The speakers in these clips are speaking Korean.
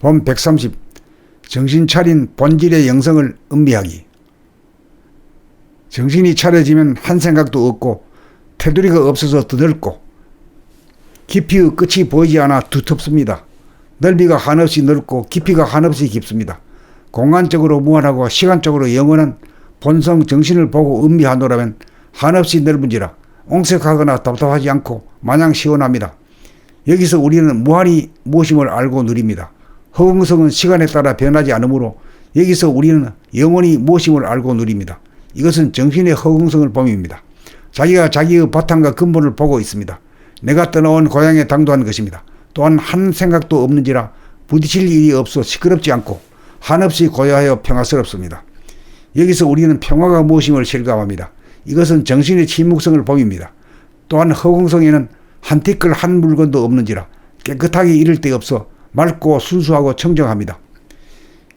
본 130. 정신 차린 본질의 영성을 음미하기. 정신이 차려지면 한 생각도 없고 테두리가 없어서 드넓고 깊이의 끝이 보이지 않아 두텁습니다. 넓이가 한없이 넓고 깊이가 한없이 깊습니다. 공간적으로 무한하고 시간적으로 영원한 본성 정신을 보고 음미하노라면 한없이 넓은지라 옹색하거나 답답하지 않고 마냥 시원합니다. 여기서 우리는 무한히 무엇임을 알고 누립니다. 허공성은 시간에 따라 변하지 않으므로 여기서 우리는 영원히 무엇임을 알고 누립니다. 이것은 정신의 허공성을 봄입니다. 자기가 자기의 바탕과 근본을 보고 있습니다. 내가 떠나온 고향에 당도한 것입니다. 또한 한 생각도 없는지라 부딪힐 일이 없어 시끄럽지 않고 한없이 고요하여 평화스럽습니다. 여기서 우리는 평화가 무엇임을 실감합니다. 이것은 정신의 침묵성을 봄입니다. 또한 허공성에는 한 티끌 한 물건도 없는지라 깨끗하게 이를 데 없어 맑고 순수하고 청정합니다.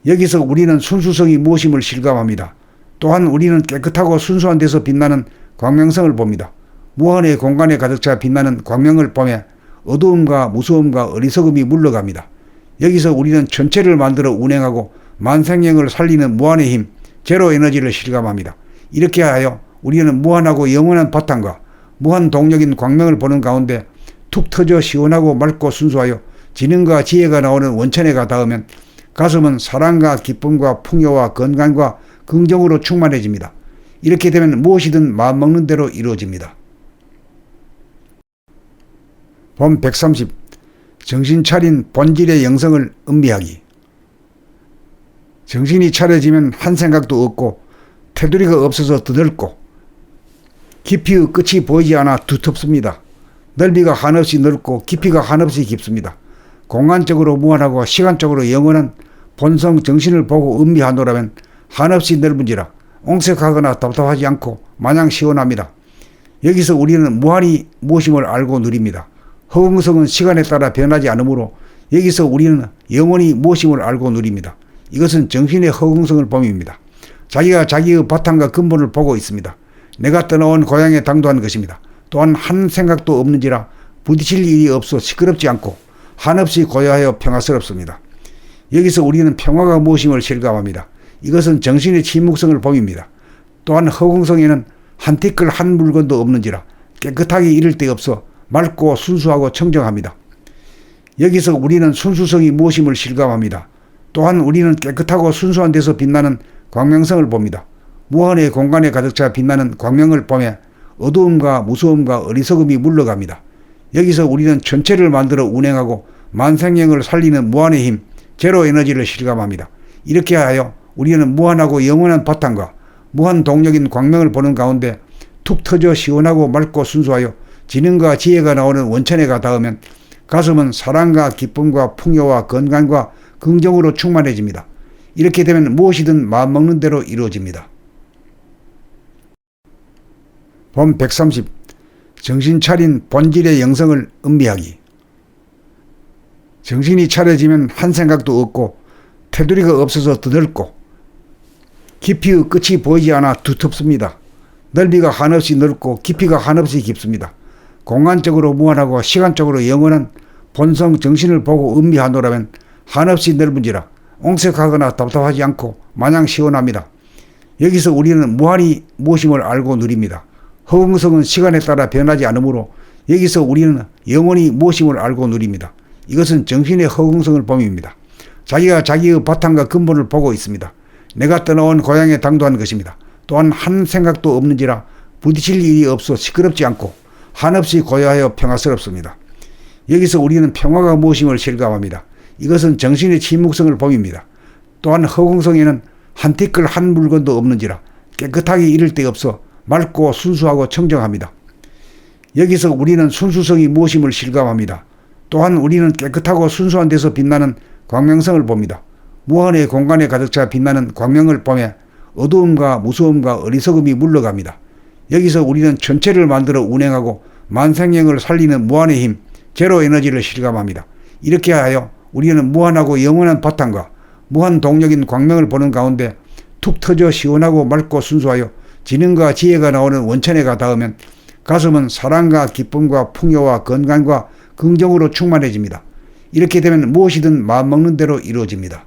여기서 우리는 순수성이 무엇임을 실감합니다. 또한 우리는 깨끗하고 순수한 데서 빛나는 광명성을 봅니다. 무한의 공간에 가득 차 빛나는 광명을 보며 어두움과 무서움과 어리석음이 물러갑니다. 여기서 우리는 전체를 만들어 운행하고 만생령을 살리는 무한의 힘, 제로 에너지를 실감합니다. 이렇게 하여 우리는 무한하고 영원한 바탕과 무한 동력인 광명을 보는 가운데 툭 터져 시원하고 맑고 순수하여 지능과 지혜가 나오는 원천에 가 닿으면 가슴은 사랑과 기쁨과 풍요와 건강과 긍정으로 충만해집니다. 이렇게 되면 무엇이든 마음먹는 대로 이루어집니다. 본 130. 정신 차린 본질의 영성을 음미하기. 정신이 차려지면 한 생각도 없고 테두리가 없어서 드넓고 깊이의 끝이 보이지 않아 두텁습니다. 넓이가 한없이 넓고 깊이가 한없이 깊습니다. 공간적으로 무한하고 시간적으로 영원한 본성 정신을 보고 음미하노라면 한없이 넓은지라 옹색하거나 답답하지 않고 마냥 시원합니다. 여기서 우리는 무한히 무엇임을 알고 누립니다. 허공성은 시간에 따라 변하지 않으므로 여기서 우리는 영원히 무엇임을 알고 누립니다. 이것은 정신의 허공성을 봄입니다. 자기가 자기의 바탕과 근본을 보고 있습니다. 내가 떠나온 고향에 당도한 것입니다. 또한 한 생각도 없는지라 부딪힐 일이 없어 시끄럽지 않고 한없이 고요하여 평화스럽습니다. 여기서 우리는 평화가 무엇임을 실감합니다. 이것은 정신의 침묵성을 봄입니다. 또한 허공성에는 한 티끌 한 물건도 없는지라 깨끗하게 이를 데 없어 맑고 순수하고 청정합니다. 여기서 우리는 순수성이 무엇임을 실감합니다. 또한 우리는 깨끗하고 순수한 데서 빛나는 광명성을 봅니다. 무한의 공간에 가득 차 빛나는 광명을 보며 어두움과 무서움과 어리석음이 물러갑니다. 여기서 우리는 전체를 만들어 운행하고 만생령을 살리는 무한의 힘, 제로 에너지를 실감합니다. 이렇게 하여 우리는 무한하고 영원한 바탕과 무한 동력인 광명을 보는 가운데 툭 터져 시원하고 맑고 순수하여 지능과 지혜가 나오는 원천에가 닿으면 가슴은 사랑과 기쁨과 풍요와 건강과 긍정으로 충만해집니다. 이렇게 되면 무엇이든 마음먹는 대로 이루어집니다. 본 130. 정신 차린 본질의 영성을 음미하기. 정신이 차려지면 한 생각도 없고 테두리가 없어서 드넓고 깊이의 끝이 보이지 않아 두텁습니다. 넓이가 한없이 넓고 깊이가 한없이 깊습니다. 공간적으로 무한하고 시간적으로 영원한 본성 정신을 보고 음미하노라면 한없이 넓은지라 옹색하거나 답답하지 않고 마냥 시원합니다. 여기서 우리는 무한히 무엇임을 알고 누립니다. 허공성은 시간에 따라 변하지 않으므로 여기서 우리는 영원히 무엇임을 알고 누립니다. 이것은 정신의 허공성을 봄입니다. 자기가 자기의 바탕과 근본을 보고 있습니다. 내가 떠나온 고향에 당도한 것입니다. 또한 한 생각도 없는지라 부딪힐 일이 없어 시끄럽지 않고 한없이 고요하여 평화스럽습니다. 여기서 우리는 평화가 무엇임을 실감합니다. 이것은 정신의 침묵성을 봄입니다. 또한 허공성에는 한 티끌 한 물건도 없는지라 깨끗하게 이를 데 없어 맑고 순수하고 청정합니다. 여기서 우리는 순수성이 무엇임을 실감합니다. 또한 우리는 깨끗하고 순수한 데서 빛나는 광명성을 봅니다. 무한의 공간에 가득 차 빛나는 광명을 보며 어두움과 무서움과 어리석음이 물러갑니다. 여기서 우리는 전체를 만들어 운행하고 만생령을 살리는 무한의 힘, 제로 에너지를 실감합니다. 이렇게 하여 우리는 무한하고 영원한 바탕과 무한 동력인 광명을 보는 가운데 툭 터져 시원하고 맑고 순수하여 지능과 지혜가 나오는 원천에가 닿으면 가슴은 사랑과 기쁨과 풍요와 건강과 긍정으로 충만해집니다. 이렇게 되면 무엇이든 마음먹는 대로 이루어집니다.